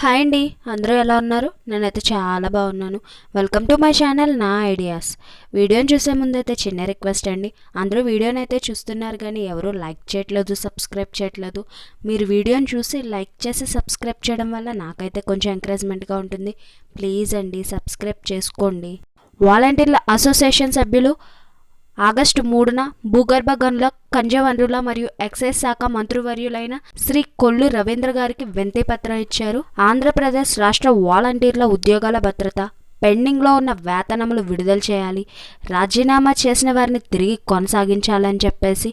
Hi అండి అందరూ ఎలా ఉన్నారు? నేనైతే చాలా బాగున్నాను. వెల్కమ్ టు మై ఛానల్ నా ఐడియాస్ వీడియోని చూసే ముందైతే చిన్న రిక్వెస్ట్ అండి. అందరూ వీడియోని అయితే చూస్తున్నారు కానీ ఎవరూ లైక్ చేయట్లేదు సబ్స్క్రైబ్ చేయట్లేదు. మీరు వీడియోని చూసి లైక్ చేసి సబ్స్క్రైబ్ చేయడం వల్ల నాకైతే కొంచెం ఎంకరేజ్మెంట్గా ఉంటుంది. ప్లీజ్ అండి సబ్స్క్రైబ్ చేసుకోండి. వాలంటీర్ల అసోసియేషన్ సభ్యులు ఆగస్టు మూడున భూగర్భ గనుల ఖనిజ వనరుల మరియు ఎక్సైజ్ శాఖ మంత్రివర్యులైన శ్రీ కొల్లు రవీంద్ర గారికి వినతి పత్రం ఇచ్చారు. ఆంధ్రప్రదేశ్ రాష్ట్ర వాలంటీర్ల ఉద్యోగాల భద్రత పెండింగ్లో ఉన్న వేతనములు విడుదల చేయాలి రాజీనామా చేసిన వారిని తిరిగి కొనసాగించాలని చెప్పేసి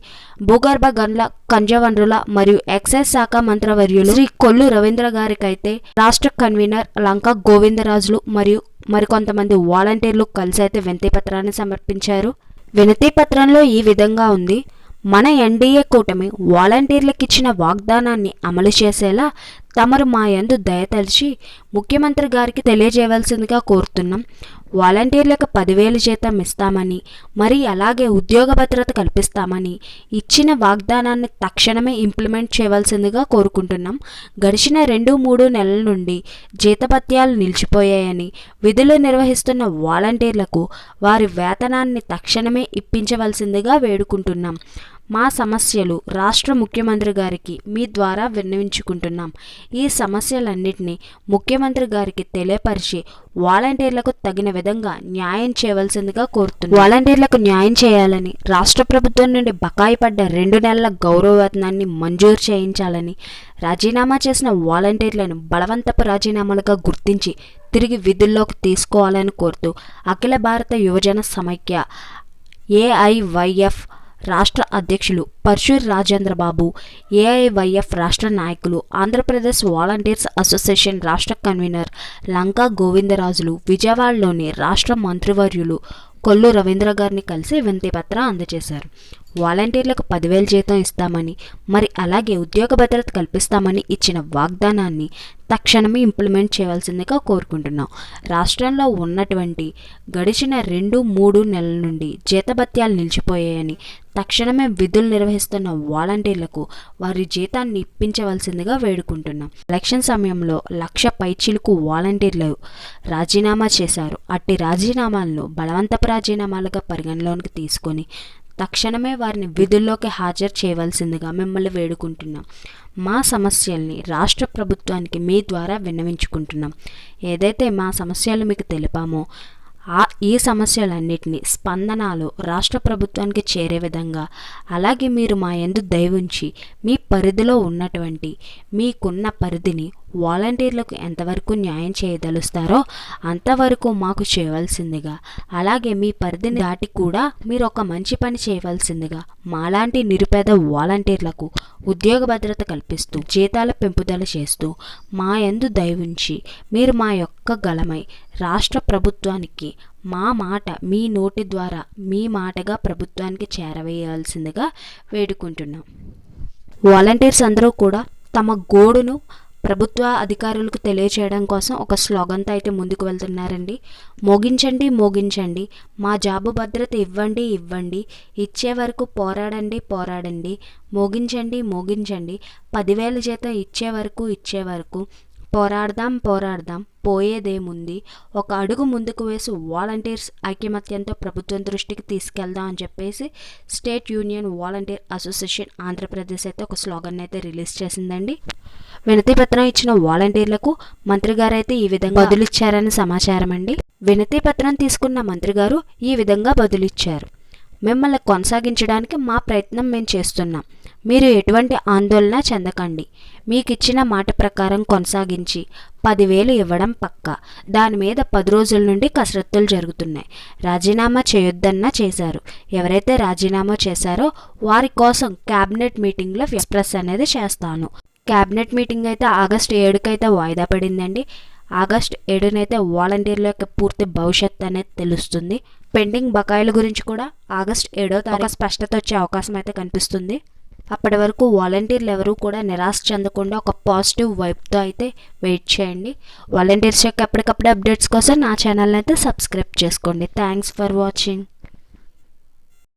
భూగర్భ గనుల ఖనిజ వనరుల మరియు ఎక్సైజ్ శాఖ మంత్రివర్యులు శ్రీ కొల్లు రవీంద్ర గారికైతే రాష్ట్ర కన్వీనర్ లంక గోవిందరాజులు మరియు మరికొంతమంది వాలంటీర్లు కలిసి అయితే వినతి పత్రాన్ని సమర్పించారు. వినతి పత్రంలో ఈ విధంగా ఉంది. మన ఎన్డీఏ కూటమి వాలంటీర్లకు ఇచ్చిన వాగ్దానాన్ని అమలు చేసేలా తమరు మా యందు దయతలిచి ముఖ్యమంత్రి గారికి తెలియజేయవలసిందిగా కోరుతున్నాం. వాలంటీర్లకు పదివేలు జీతం ఇస్తామని మరి అలాగే ఉద్యోగ భద్రత కల్పిస్తామని ఇచ్చిన వాగ్దానాన్ని తక్షణమే ఇంప్లిమెంట్ చేయవలసిందిగా కోరుకుంటున్నాం. గడిచిన రెండు మూడు నెలల నుండి జీతపత్యాలు నిలిచిపోయాయని విధులు నిర్వహిస్తున్న వాలంటీర్లకు వారి వేతనాన్ని తక్షణమే ఇప్పించవలసిందిగా వేడుకుంటున్నాం. మా సమస్యలు రాష్ట్ర ముఖ్యమంత్రి గారికి మీ ద్వారా విన్నవించుకుంటున్నాం. ఈ సమస్యలన్నింటినీ ముఖ్యమంత్రి గారికి తెలియపరిచి వాలంటీర్లకు తగిన విధంగా న్యాయం చేయవలసిందిగా కోరుతున్నాం. వాలంటీర్లకు న్యాయం చేయాలని రాష్ట్ర ప్రభుత్వం నుండి బకాయి పడ్డ రెండు నెలల గౌరవ వేతనాన్ని మంజూరు చేయించాలని రాజీనామా చేసిన వాలంటీర్లను బలవంతపు రాజీనామాలుగా గుర్తించి తిరిగి విధుల్లోకి తీసుకోవాలని కోరుతూ అఖిల భారత యువజన సమైక్య ఏఐవైఎఫ్ రాష్ట్ర అధ్యక్షులు పర్షూర్ రాజేంద్ర బాబు ఏఐవైఎఫ్ రాష్ట్ర నాయకులు ఆంధ్రప్రదేశ్ వాలంటీర్స్ అసోసియేషన్ రాష్ట్ర కన్వీనర్ లంకా గోవిందరాజులు విజయవాడలోని రాష్ట్ర మంత్రివర్యులు కొల్లు రవీంద్ర గారిని కలిసి వినతి పత్రం అందజేశారు. వాలంటీర్లకు పదివేలు జీతం ఇస్తామని మరి అలాగే ఉద్యోగ భద్రత కల్పిస్తామని ఇచ్చిన వాగ్దానాన్ని తక్షణమే ఇంప్లిమెంట్ చేయవలసిందిగా కోరుకుంటున్నాం. రాష్ట్రంలో ఉన్నటువంటి గడిచిన రెండు మూడు నెలల నుండి జీతభత్యాలు నిలిచిపోయాయని తక్షణమే విధులు నిర్వహిస్తున్న వాలంటీర్లకు వారి జీతాన్ని ఇప్పించవలసిందిగా వేడుకుంటున్నాం. ఎలక్షన్ సమయంలో లక్ష పైచీలకు వాలంటీర్లు రాజీనామా చేశారు. అట్టి రాజీనామాలను బలవంతపు రాజీనామాలుగా పరిగణలోనికి తీసుకొని తక్షణమే వారిని విధుల్లోకి హాజరు చేయవలసిందిగా మిమ్మల్ని వేడుకుంటున్నాం. మా సమస్యల్ని రాష్ట్ర ప్రభుత్వానికి మీ ద్వారా విన్నవించుకుంటున్నాం. ఏదైతే మా సమస్యలు మీకు తెలిపామో ఆ ఈ సమస్యలన్నిటిని స్పందనాలు రాష్ట్ర ప్రభుత్వానికి చేరే విధంగా అలాగే మీరు మా ఎందు దయవుంచి మీ పరిధిలో ఉన్నటువంటి మీకున్న పరిధిని వాలంటీర్లకు ఎంతవరకు న్యాయం చేయదలుస్తారో అంతవరకు మాకు చేయవలసిందిగా. అలాగే మీ పరిధిని దాటి కూడా మీరు ఒక మంచి పని చేయవలసిందిగా మాలాంటి నిరుపేద వాలంటీర్లకు ఉద్యోగ భద్రత కల్పిస్తూ జీతాల పెంపుదల చేస్తూ మా యందు దయవుంచి మీరు మా యొక్క గలమై రాష్ట్ర ప్రభుత్వానికి మా మాట మీ నోటి ద్వారా మీ మాటగా ప్రభుత్వానికి చేరవేయాల్సిందిగా వేడుకుంటున్నాం. వాలంటీర్స్ అందరూ కూడా తమ గోడును ప్రభుత్వ అధికారులకు తెలియచేయడం కోసం ఒక స్లోగన్తో అయితే ముందుకు వెళ్తున్నారండి. మోగించండి మోగించండి. మా జాబు భద్రత ఇవ్వండి ఇవ్వండి. ఇచ్చే వరకు పోరాడండి పోరాడండి. మోగించండి మోగించండి. పదివేల జీతం ఇచ్చే వరకు ఇచ్చే వరకు. పోరాడదాం పోరాడదాం. పోయేదేముంది? ఒక అడుగు ముందుకు వేసి వాలంటీర్స్ ఐకమత్యంతో ప్రభుత్వం దృష్టికి తీసుకెళ్దాం అని చెప్పేసి state union volunteer association Andhra Pradesh అయితే ఒక స్లోగన్ అయితే రిలీజ్ చేసిందండి. వినతి పత్రం ఇచ్చిన వాలంటీర్లకు మంత్రి గారు అయితే ఈ విధంగా బదులిచ్చారని సమాచారం అండి వినతి పత్రం తీసుకున్న మంత్రి గారు ఈ విధంగా బదులిచ్చారు. మిమ్మల్ని కొనసాగించడానికి మా ప్రయత్నం మేము చేస్తున్నాం. మీరు ఎటువంటి ఆందోళన చెందకండి. మీకు ఇచ్చిన మాట ప్రకారం కొనసాగించి పదివేలు ఇవ్వడం పక్క. దాని మీద పది రోజుల నుండి కసరత్తులు జరుగుతున్నాయి. రాజీనామా చేయొద్దన్నా చేశారు. ఎవరైతే రాజీనామా చేశారో వారి కోసం క్యాబినెట్ మీటింగ్లో ఎక్స్ప్రెస్ అనేది చేస్తాను. క్యాబినెట్ మీటింగ్ అయితే ఆగస్ట్ ఏడుకైతే వాయిదా పడిందండి. ఆగస్ట్ ఏడునైతే వాలంటీర్ల యొక్క పూర్తి భవిష్యత్ అనేది తెలుస్తుంది. పెండింగ్ బకాయిల గురించి కూడా ఆగస్ట్ ఏడో తారీఖు స్పష్టత వచ్చే అవకాశం అయితే కనిపిస్తుంది. అప్పటి వరకు వాలంటీర్లు ఎవరు కూడా నిరాశ చెందకుండా ఒక పాజిటివ్ వైబ్తో అయితే వెయిట్ చేయండి. వాలంటీర్స్ యొక్క ఎప్పటికప్పుడు అప్డేట్స్ కోసం నా ఛానల్ని అయితే సబ్స్క్రైబ్ చేసుకోండి. Thanks for watching.